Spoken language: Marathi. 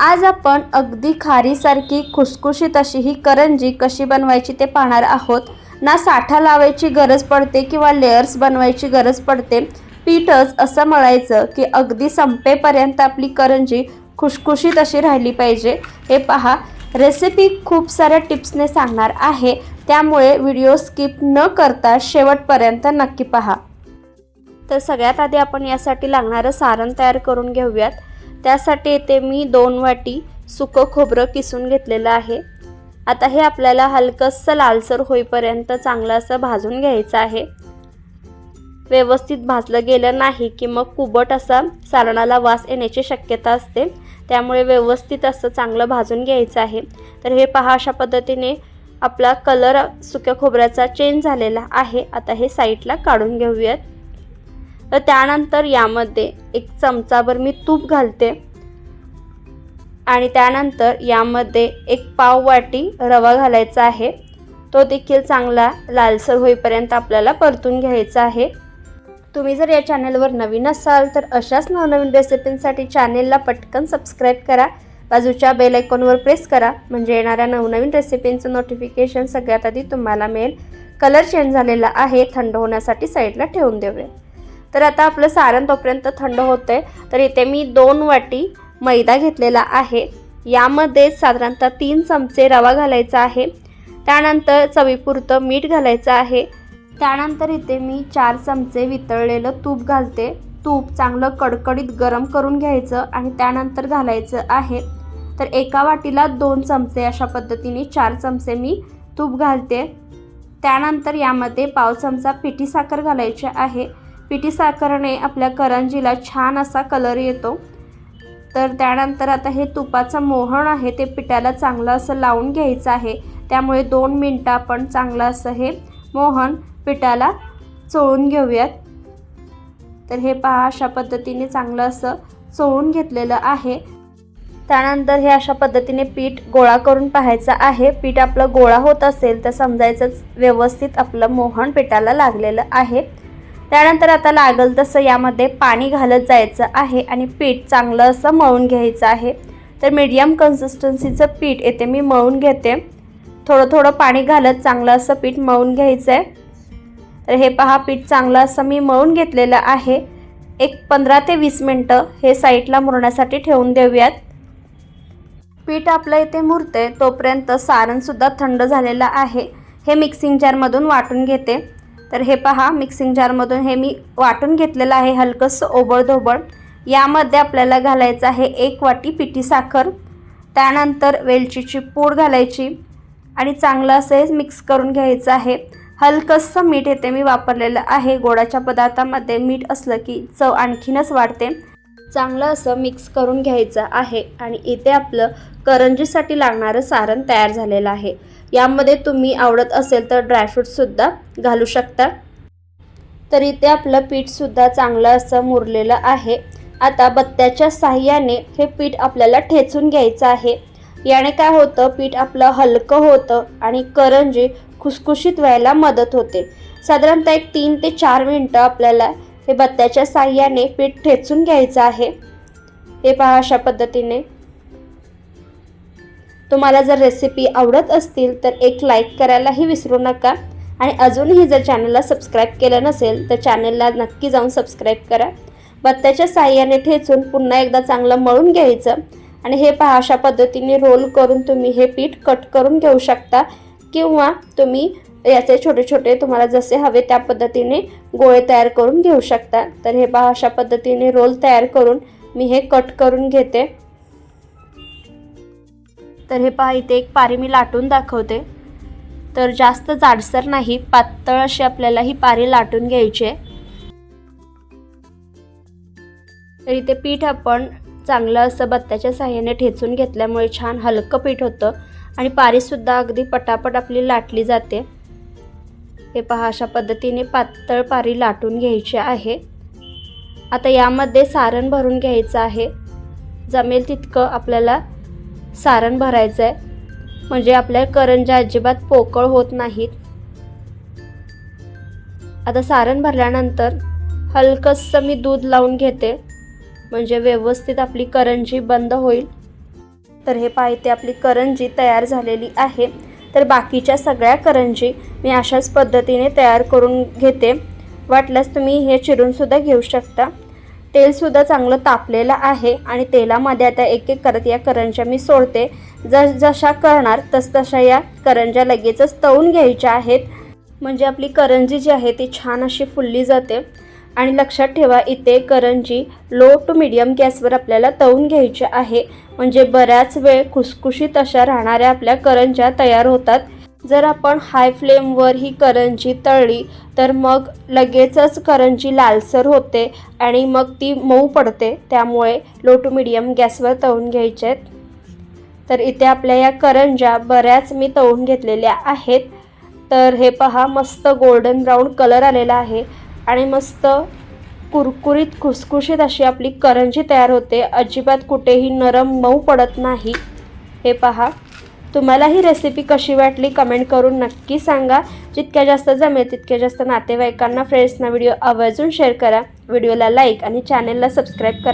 आज आपण अगदी खारीसारखी खुसखुशीत अशी ही करंजी कशी बनवायची ते पाहणार आहोत. ना साठा लावायची गरज पडते किंवा लेयर्स बनवायची गरज पडते. पीठच असं मळायचं की अगदी संपेपर्यंत आपली करंजी खुशखुशीत अशी राहिली पाहिजे. हे पहा रेसिपी खूप साऱ्या टिप्सने सांगणार आहे. त्यामुळे व्हिडिओ स्किप न करता शेवटपर्यंत नक्की पहा. तर सगळ्यात आधी आपण यासाठी लागणारं सारण तयार करून घेऊयात. त्यासाठी येथे मी दोन वाटी सुकं खोबरं किसून घेतलेलं आहे. आता हे आपल्याला हलकंसं लालसर होईपर्यंत चांगलं असं भाजून घ्यायचं आहे. व्यवस्थित भाजलं गेलं नाही की मग कुबट असा सारणाला वास येण्याची शक्यता असते. त्यामुळे व्यवस्थित असं चांगलं भाजून घ्यायचं आहे. तर हे पहा अशा पद्धतीने आपला कलर सुक्या खोबऱ्याचा चेंज झालेला आहे. आता हे साईडला काढून घेऊयात. तर त्यानंतर यामध्ये एक चमचाभर मी तूप घालते. आणि त्यानंतर यामध्ये एक पाव वाटी रवा घालायचा आहे. तो देखील चांगला लालसर होईपर्यंत आपल्याला परतून घ्यायचा आहे. तुम्ही जर या चॅनलवर नवीन असाल तर अशाच नवनवीन रेसिपींसाठी चॅनेलला पटकन सबस्क्राईब करा. बाजूच्या बेल आयकॉनवर प्रेस करा. म्हणजे येणाऱ्या नवनवीन रेसिपींचं नोटिफिकेशन सगळ्यात आधी तुम्हाला मिळेल. कलर चेंज झालेला आहे. थंड होण्यासाठी साईडला ठेवून देऊया तर आता आपलं सारण तोपर्यंत थंड होतं आहे तर इथे मी दोन वाटी मैदा घेतलेला आहे. यामध्ये साधारणतः तीन चमचे रवा घालायचा आहे. त्यानंतर चवीपुरतं मीठ घालायचं आहे. त्यानंतर इथे मी चार चमचे वितळलेलं तूप घालते. तूप चांगलं कडकडीत गरम करून घ्यायचं आणि त्यानंतर घालायचं आहे. तर एका वाटीला दोन चमचे अशा पद्धतीने चार चमचे मी तूप घालते. त्यानंतर यामध्ये पाव चमचा पिठी साखर घालायची आहे. पिठी साखरने आपल्या करंजीला छान असा कलर येतो. तर त्यानंतर आता हे तुपाचं मोहण आहे ते पिठाला चांगलं असं लावून घ्यायचं आहे. त्यामुळे दोन मिनटं आपण चांगलं असं हे मोहन पिठाला चोळून घेऊयात. तर हे पहा अशा पद्धतीने चांगलं असं चोळून घेतलेलं आहे. त्यानंतर हे अशा पद्धतीने पीठ गोळा करून पाहायचं आहे. पीठ आपलं गोळा होत असेल तर समजायचंच व्यवस्थित आपलं मोहन पिठाला लागलेलं आहे. त्यानंतर आता लागल तसं यामध्ये पाणी घालत जायचं आहे आणि पीठ चांगलं असं मळून घ्यायचं आहे. तर मीडियम कन्सिस्टन्सीचं पीठ येते मी मळून घेते. थोडं थोडं पाणी घालत चांगलं असं पीठ मळून घ्यायचं आहे तर हे पहा पीठ चांगलं असं मी मळून घेतलेलं आहे. एक पंधरा ते वीस मिनटं हे साईडला मुरण्यासाठी ठेवून देऊयात. पीठ आपलं इथे मुरते तोपर्यंत सारणसुद्धा थंड झालेलं आहे. हे मिक्सिंग जारमधून वाटून घेते. तर हे पहा मिक्सिंग जारमधून हे मी वाटून घेतलेलं आहे हलकंसं ओबळधोबळ यामध्ये आपल्याला घालायचं आहे एक वाटी पिठी साखर त्यानंतर वेलचीची पूड घालायची आणि चांगलं असं हे मिक्स करून घ्यायचं आहे. हलकंसं मीठ येते मी वापरलेलं आहे. गोडाच्या पदार्थामध्ये मीठ असलं की चव आणखीनच वाढते. चांगलं असं मिक्स करून घ्यायचं आहे. आणि इथे आपलं करंजीसाठी लागणारं सारण तयार झालेलं आहे. यामध्ये तुम्ही आवडत असेल तर ड्रायफ्रूटसुद्धा घालू शकता. तर इथे आपलं पीठसुद्धा चांगलं असं मुरलेलं आहे. आता बत्त्याच्या साह्याने हे पीठ आपल्याला ठेचून घ्यायचं आहे. याने काय होतं पीठ आपलं हलकं होतं आणि करंजी खुसखुशीत व्हायला मदत होते. साधारणतः एक तीन ते चार मिनटं आपल्याला हे बत्त्याच्या साह्याने पीठ ठेचून घ्यायचं आहे. हे पहा अशा पद्धतीने. तुम्हाला जर रेसिपी आवडत असतील तर एक लाईक करायलाही विसरू नका आणि अजूनही जर चॅनलला सबस्क्राईब केलं नसेल तर चॅनलला नक्की जाऊन सबस्क्राईब करा. बत्त्याच्या साह्याने ठेचून पुन्हा एकदा चांगलं मळून घ्यायचं आणि हे पहा अशा पद्धतीने रोल करून तुम्ही हे पीठ कट करून घेऊ शकता किंवा तुम्ही याचे छोटे छोटे तुम्हाला जसे हवे त्या पद्धतीने गोळे तयार करून घेऊ शकता. तर हे पहा अशा पद्धतीने रोल तयार करून मी हे कट करून घेते. तर हे पहा इथे एक पारी मी लाटून दाखवते. तर जास्त जाडसर नाही पातळ अशी आपल्याला ही पारी लाटून घ्यायची आहे. तर इथे पीठ आपण चांगलं असं बत्त्याच्या साह्याने ठेचून घेतल्यामुळे छान हलकं पीठ होतं आणि पारीसुद्धा अगदी पटापट आपली लाटली जाते. हे पहा अशा पद्धतीने पातळ पारी लाटून घ्यायची आहे. आता यामध्ये सारण भरून घ्यायचं आहे. जमेल तितकं आपल्याला सारण भरायचं आहे म्हणजे आपल्या करंजा अजिबात पोकळ होत नाहीत. आता सारण भरल्यानंतर हलकंसं मी दूध लावून घेते. म्हणजे व्यवस्थित आपली करंजी बंद होईल. तर हे पाहिजे आपली करंजी तयार झालेली आहे. तर बाकीच्या सगळ्या करंजी मी अशाच पद्धतीने तयार करून घेते. वाटल्यास तुम्ही हे चिरूनसुद्धा घेऊ शकता. तेलसुद्धा चांगलं तापलेलं आहे आणि तेलामध्ये आता एक एक करत या करंज्या मी सोडते. जस जशा करणार तस तशा या करंज्या लगेचच तळून घ्यायच्या आहेत. म्हणजे आपली करंजी जी आहे ती छान अशी फुलली जाते. आणि लक्षात ठेवा इथे करंजी लो टू मिडियम गॅसवर आपल्याला तळून घ्यायची आहे. म्हणजे बऱ्याच वेळ खुसखुशीत अशा राहणाऱ्या आपल्या करंज्या तयार होतात. जर आपण हाय फ्लेमवर ही करंजी तळली तर मग लगेचच करंजी लालसर होते आणि मग ती मऊ पडते. त्यामुळे लो टू मिडियम गॅसवर तळून घ्यायचे. आहेत तर इथे आपल्या या करंज्या बऱ्याच मी तळून घेतलेल्या आहेत. तर हे पहा मस्त गोल्डन ब्राऊन कलर आलेला आहे. आणि मस्त कुरकुरीत खुसखुशीत अशी आपली करंजी तयार होते. अजिबात कुठेही नरम मऊ पडत नाही. हे पहा. तुम्हाला ही रेसिपी कशी वाटली कमेंट करून नक्की सांगा. जितक्या जास्त जमेल तितक्या जास्त नातेवाईकांना फ्रेंड्सना व्हिडिओ आवर्जून शेअर करा. व्हिडिओला लाईक आणि चॅनेलला सबस्क्राईब करा.